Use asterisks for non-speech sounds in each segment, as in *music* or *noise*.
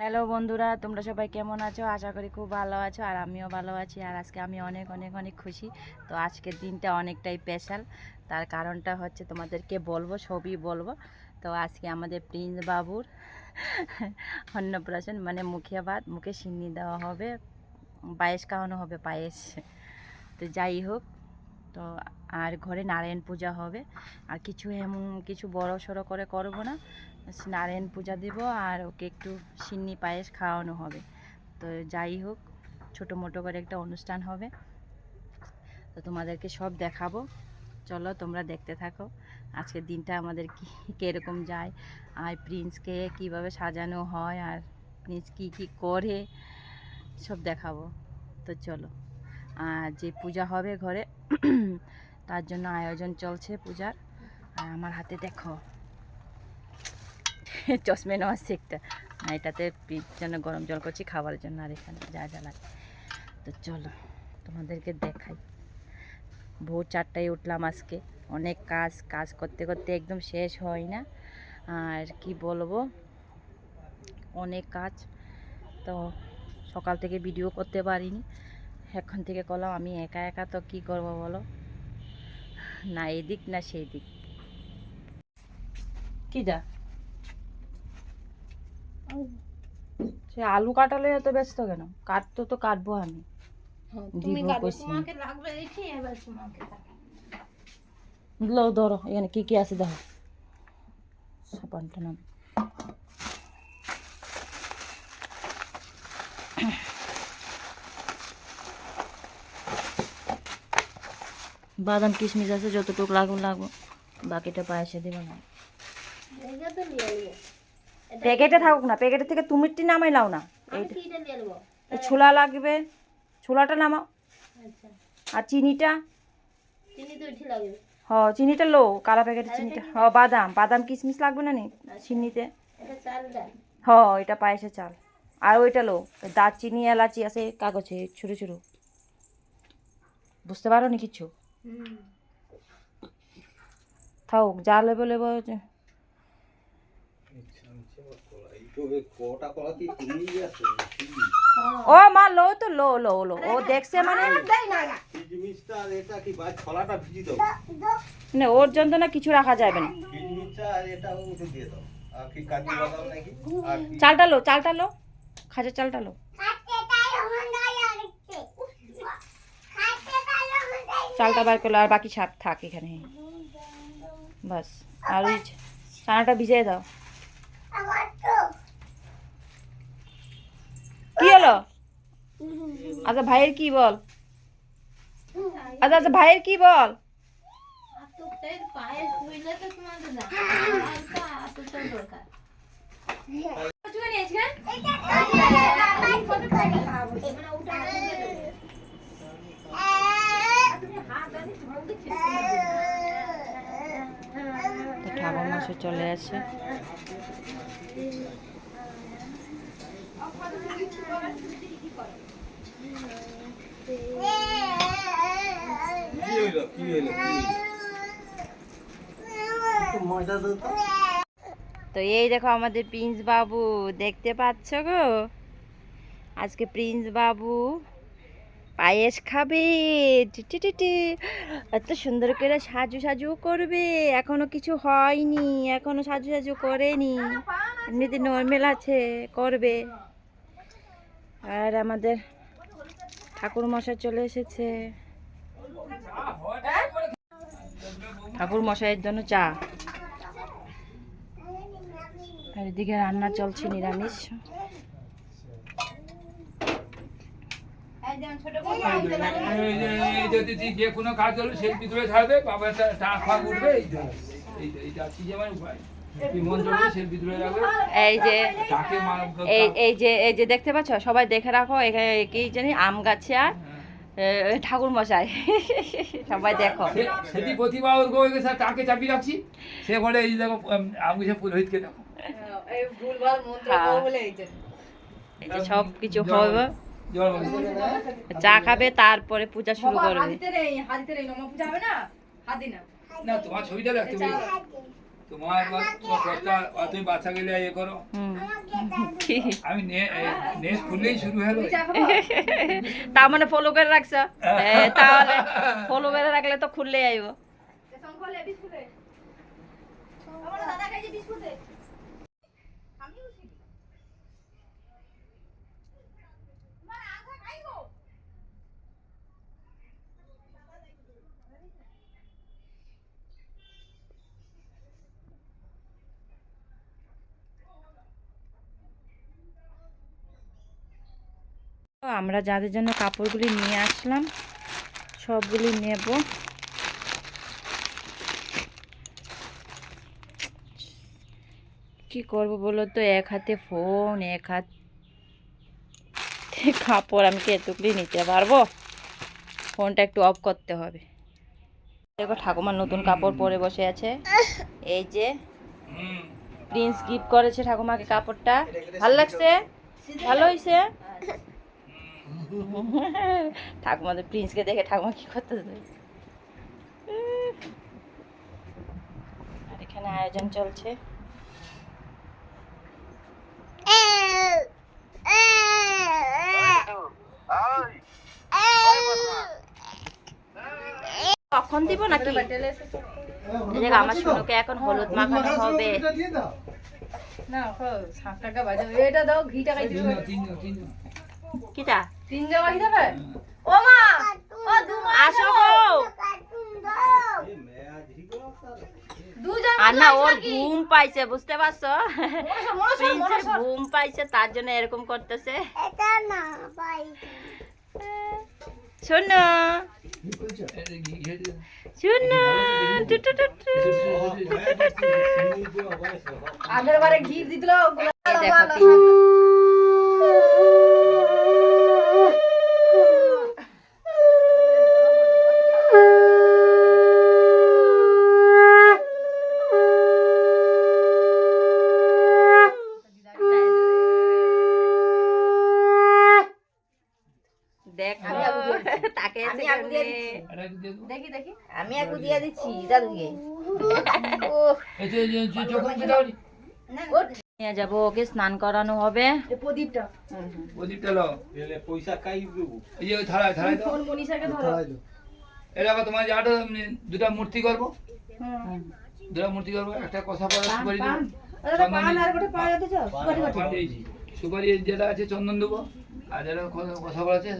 Hello বন্ধুরা, তোমরা সবাই কেমন আছো? আশা করি খুব ভালো আছো আর আমিও ভালো আছি আর আজকে আমি অনেক অনেক অনেক খুশি। তো আজকের দিনটা অনেকটাই স্পেশাল তার কারণটা হচ্ছে তোমাদেরকে বলব, সবই বলব। তো আজকে আমাদের প্রিন্স বাবুর অন্নপ্রাশন মানে মুখে ভাত, মুখে সিন্নি দেওয়া হবে, পায়েস খাওয়ানো হবে, পায়েস। তো যাই হোক তো আর ঘরে নারায়ণ পূজা হবে। আর কিছু এমন কিছু বড় সড়ো করে করব না। নারায়ণ পূজা দিব আর ওকে একটু সিন্নি পায়েস খাওয়ানো হবে। তো যাই হোক, ছোটো মোটো করে একটা অনুষ্ঠান হবে। তো তোমাদেরকে সব দেখাবো। চলো তোমরা দেখতে থাকো, আজকের দিনটা আমাদের কী, কীরকম যায়। আর প্রিন্সকে কীভাবে সাজানো হয়, আর প্রিন্স কী কী করে, সব দেখাবো। তো চলো। যে পূজা হবে ঘরে, *clears throat* তার জন্য আয়োজন চলছে পূজার। আর আমার হাতে দেখো, *laughs* চশমে নেওয়ার সেকটা আর এটাতে জন্য গরম জল করছি খাবারের জন্য আর এখানে যা যা লাগে। তো চলো, তোমাদেরকে দেখাই। ভোর চারটায় উঠলাম আজকে। অনেক কাজ কাজ করতে করতে একদম শেষ হয় না। আর কি বলব, অনেক কাজ। তো সকাল থেকে ভিডিও করতে পারিনি। এখন থেকে করলাম আমি একা একা তো কি করব বলো? না এদিক না সেই দিক। কিটা সে আলু কাটালে এত ব্যস্ত কেন? কাটতো তো কাটবো আমি। লো ধরো এখানে কি কি আছে দেখো। সাবানটা নাম বাদাম কিশমিশ আছে যতটুকু লাগবো লাগবো বাকিটা পায়েসে দেবো না। প্যাকেটে থাকুক না প্যাকেটের থেকে তুমিরটি নামাই লাও না। ছোলা লাগবে। ছোলাটা নামাও। আচ্ছা। আর চিনিটা? হ চিনিটা লো কালা প্যাকেটের চিনিটা। হ বাদাম। বাদাম কিশমিশ লাগবে না নি চিনিতে? এটা চাল হ এটা পায়েসে চাল। আর ওইটা লো দারচিনি এলাচি আছে কাগজে ছোটো ছোটো। বুঝতে পারো নি কিছু? থাক যা লেবো লেবো কটা কলা কি তুমি গেছো ও মা লো তো লো লো লো। ও দেখছে মানে না ওর জন্য না কিছু রাখা যাবে না। চালটা লো চালটা লো। খাজা চালটা লো। চালটা বার করল আর বাকি সাপ থাক এখানে বাস আর ওই চানাটা ভিজিয়ে দাও কি হলো আচ্ছা ভাইয়ের কি বল আচ্ছা আচ্ছা ভাইয়ের কি বল আতপটাই পায়েস হইলে তো তোমাদের না আর তো আতপটার দরকার তো ঠাকুর মাসে চলে আসে। তো এই দেখো আমাদের প্রিন্স বাবু, দেখতে পাচ্ছ গো? আজকে প্রিন্স বাবু পায়েস খাবে। এত সুন্দর করে সাজু সাজু করবে, এখনও কিছু হয়নি, এখনও সাজু সাজু করেনি। এমনিতে নর্মাল আছে, করবে। আর আমাদের ঠাকুর মশাই চলে এসেছে। ঠাকুর মশাইয়ের জন্য চা। আর এদিকে রান্না চলছে নিরামিষ একদম ছোট এই যে- এই যদি যে কোনো কাজ করবি সেই ভিতরে থাকবে বাবা ট্রান্সফার করবে এই কি যেমন উপায় যে এই এই যে এই যে দেখতে পাচ্ছ? সবাই দেখে রাখো এখানে কি জানি আম গাছে আর ঠাকুর মশাই। সবাই দেখো। সেটি প্রতিভা গেছে তাকে চাপিয়ে রাখছি সে বলে এই দেখো আমি সে পুরোহিতকে দেখো হ্যাঁ। সব কিছু হবে বলে চা খাবে তারপরে পূজা শুরু করবে। না? তোমার ছবিটা দেখতে হবে তোমার বা- তোমার কর্তা বা তুমি বাচ্চা গেলে ইয়ে করো। হুম। আমি নেক্সট খুললেই শুরু হলো। তার মানে ফলো করে রাখছো? তাহলে ফলো করে রাখলে তো খুললে আইব। আমরা যাদের জন্য কাপড়গুলি নিয়ে আসলাম, সবগুলি নেব। কি করব বলো তো? এক হাতে ফোন এক হাতে কাপড়, আমি কি এতগুলি নিতে পারব? ফোনটা একটু অফ করতে হবে। দেখো ঠাকুমার নতুন কাপড় পরে বসে আছে। এই যে প্রিন্স গিফট করেছে ঠাকুমাকে কাপড়টা। ভালো লাগছে? ভালো হয়েছে *laughs* ঠাকুমাদের প্রিন্সকে দেখে ঠাকুমা কি করতেছে? আর এখানে আয়োজন চলছে। কখন দিব নাকি? যে আমার শুনুকে এখন হলুদ মাখানো হবে। না টাকা বাজে এটা দাও ঘিটা কিটা? তিন জামা ঘি দেবে ও মা! ও দু মা আসো গো। আর না ওর ঘুম পাইছে বুঝতে পারছ? প্রিন্সের ঘুম পাইছে তার জন্য এরকম করতেছে। শোনো। এই ঘি শোনো। আগের বারে ঘি দিছিল এই দেখো তিন- দেখো তাকে আমি আগুন দিয়ে আর একটু দিয়ে দেবো। দেখি দিয়ে দিচ্ছি দাদুকে। *laughs* নিয়ে যাব ওকে স্নান করানো হবে। প্রদীপটা। প্রদীপটা লো পয়সা কাই দেবো? এই যে ওই থালায় থালায় দাও। ফোন মনীষাকে ধরো। এরকম তোমার যে দুটা মূর্তি করব দুটা মূর্তি করব একটা কথা বলা সুপারি যেটা আছে চন্দন দেবো। আর যেটা কথা বলা আছে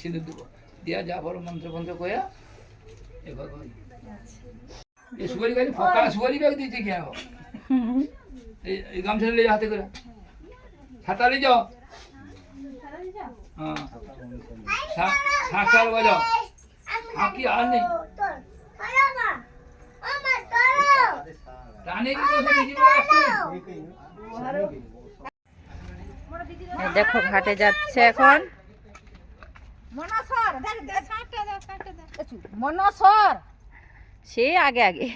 সিঁদুর দেবো। দিয়া যা বড় মন্ত্র মন্ত্র কয়া এই সুপারি গাড়ি ফোকা সুপারি ব্যাগ দিয়েছে কি *laughs* এই গামছা নিয়ে হাতে করে। ছাতা নিয়ে যাও। হ্যাঁ। দেখো ঘাটে যাচ্ছে এখন। মনসর দেখ। মনসর। সে আগে আগে।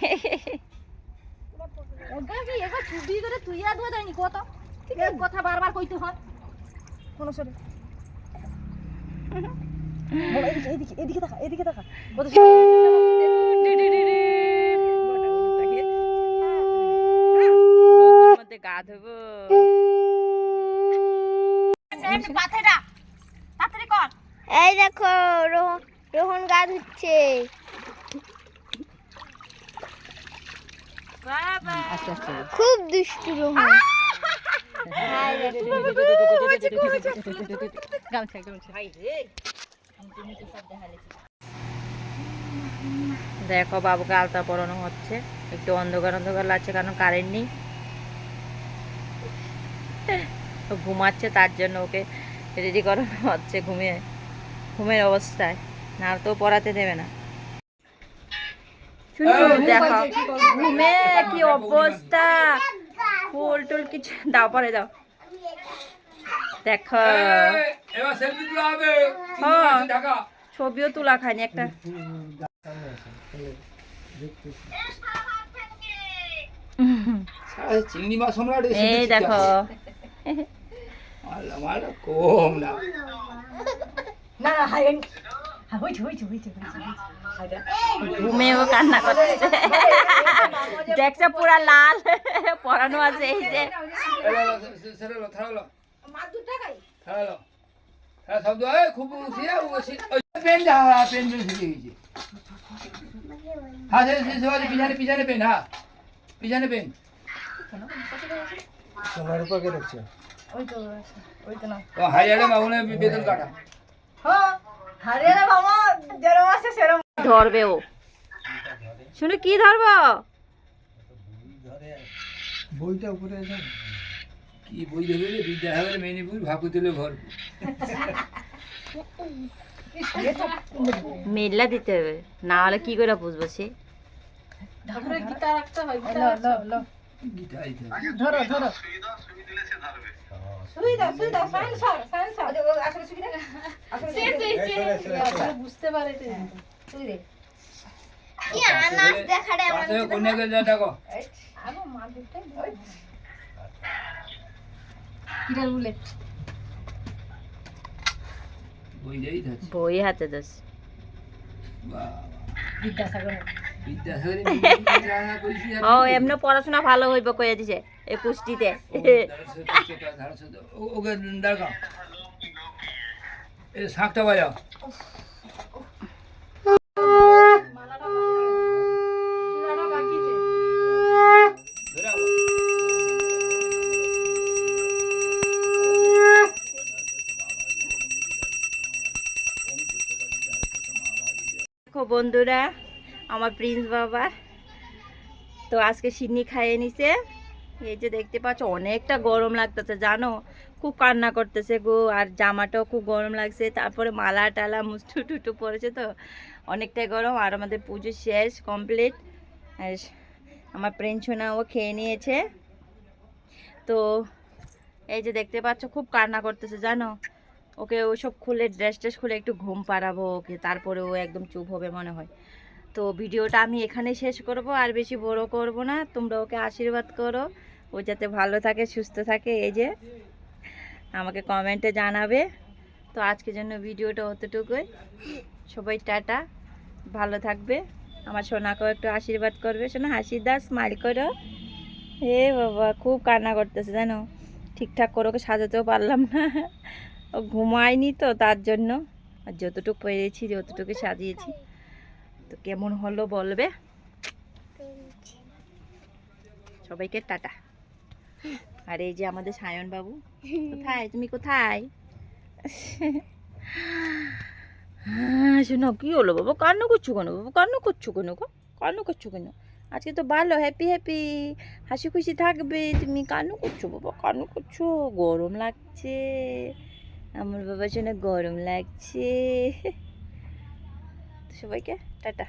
কি করে তুই আর দেয়নি কত? কথা বারবার কইতে হয়। মনসরে। এদিকে এদিকে দেখা এদিকে দেখা। গা ধোবো। এই দেখো রোহন রোহন গা ধুচ্ছে খুব দুষ্টু রোহন। গামছা গামছা দেখো বাবুকে আলতা পরানো হচ্ছে। একটু অন্ধকার অন্ধকার লাগছে কারণ কারেন্ট নেই। ঘুমাচ্ছে তার জন্য ওকে রেডি করানো হচ্ছে ঘুমিয়ে। ঘুমের অবস্থায়। না তো পড়াতে দেবে না। দেখো। ঘুমে কি অবস্থা? ফুল টুল কিছু দাও পরে দাও। দেখো। এই, এবার সেলফি তোলা হবে। ঢাকা ছবিও তোলা খায়নি একটা। চিংড়ি মাছ সম্রাট এই দেখো। কম না। না হাই ঘুমেও কান্না করতেছে। দেখছে পুরা লাল পরানো আছে এই যে। হ্যাঁ পিছনে পেন হ্যাঁ পিছনে পেন সোনার উপর কে দেখছ তো বেতন কাটা। ধরবে ও। শুনে কি ধরবো? বইটা উপরে কি বই দেবে রে? বিদ্যাসাগর মেনিপুর ভাকুতুলে ভর মেলা দিতে হবে। না হলে কি করে বুঝব সে? গীতা রাখতে হয় গীতা আইতে হবে। বুঝতে পারে তো। কি আনাজ দেখারে আমার পাশে কন্যাকে যা ডাকো কিরাল বলে বই যাই বই হাতে দোষ বাহ। বিদ্যাসাগর ও এমনি পড়াশোনা ভালো হইব কয়ে দিছে এই পুষ্টিতে ওকে ডাকা এই বাজাও বন্ধুরা আমার প্রিন্স বাবা। তো আজকে সিন্নি খাইয়ে নিছে। এই যে দেখতে পাচ্ছ, অনেকটা গরম লাগতেছে, জানো? খুব কান্না করতেছে গো, আর জামাটাও খুব গরম লাগছে। তারপরে মালা টালা মুষ্টু টুটু পড়েছে তো। অনেকটাই গরম, আর আমাদের পুজো শেষ, কমপ্লিট। আর আমার প্রিন্সোনা ও খেয়ে নিয়েছে। তো এই যে দেখতে পাচ্ছ, খুব কান্না করতেছে, জানো? ওকে ওসব খুলে ড্রেস ট্রেস খুলে একটু ঘুম পাড়াবো ওকে তারপরে ও একদম চুপ হবে মনে হয়। তো ভিডিওটা আমি এখানেই শেষ করব, আর বেশি বড় করব না। তোমরা ওকে আশীর্বাদ করো। ও যাতে ভালো থাকে, সুস্থ থাকে। এই যে, আমাকে কমেন্টে জানাবে। তো আজকের জন্য ভিডিওটা অতটুকুই। সবাই টাটা। ভালো থাকবে। আমার সোনাকেও একটু আশীর্বাদ করবে। সোনা, হাসি দাস স্মাইল করো। হে বাবা, খুব কান্না করতেছে, জানো? ঠিকঠাক করে ওকে সাজাতেও পারলাম না। ও ঘুমায়নি তো, তার জন্য। আর যতটুকু পেরেছি, যতটুকু সাজিয়েছি। তো কেমন হলো বলবে? সবাইকে টাটা। আর এই যে আমাদের সায়ন বাবু কোথায়? তুমি কোথায়? হ্যাঁ শোনো কি হলো বাবা? কান্না করছ কেন বাবা? কান্না করছ কেন গো? কান্না করছ কেন? আজকে তো ভালো হ্যাপি হ্যাপি হাসি খুশি থাকবে। তুমি কান্না করছ বাবা? কান্না করছ? গরম লাগছে। আমার বাবার জন্য গরম লাগছে। সবাইকে টাটা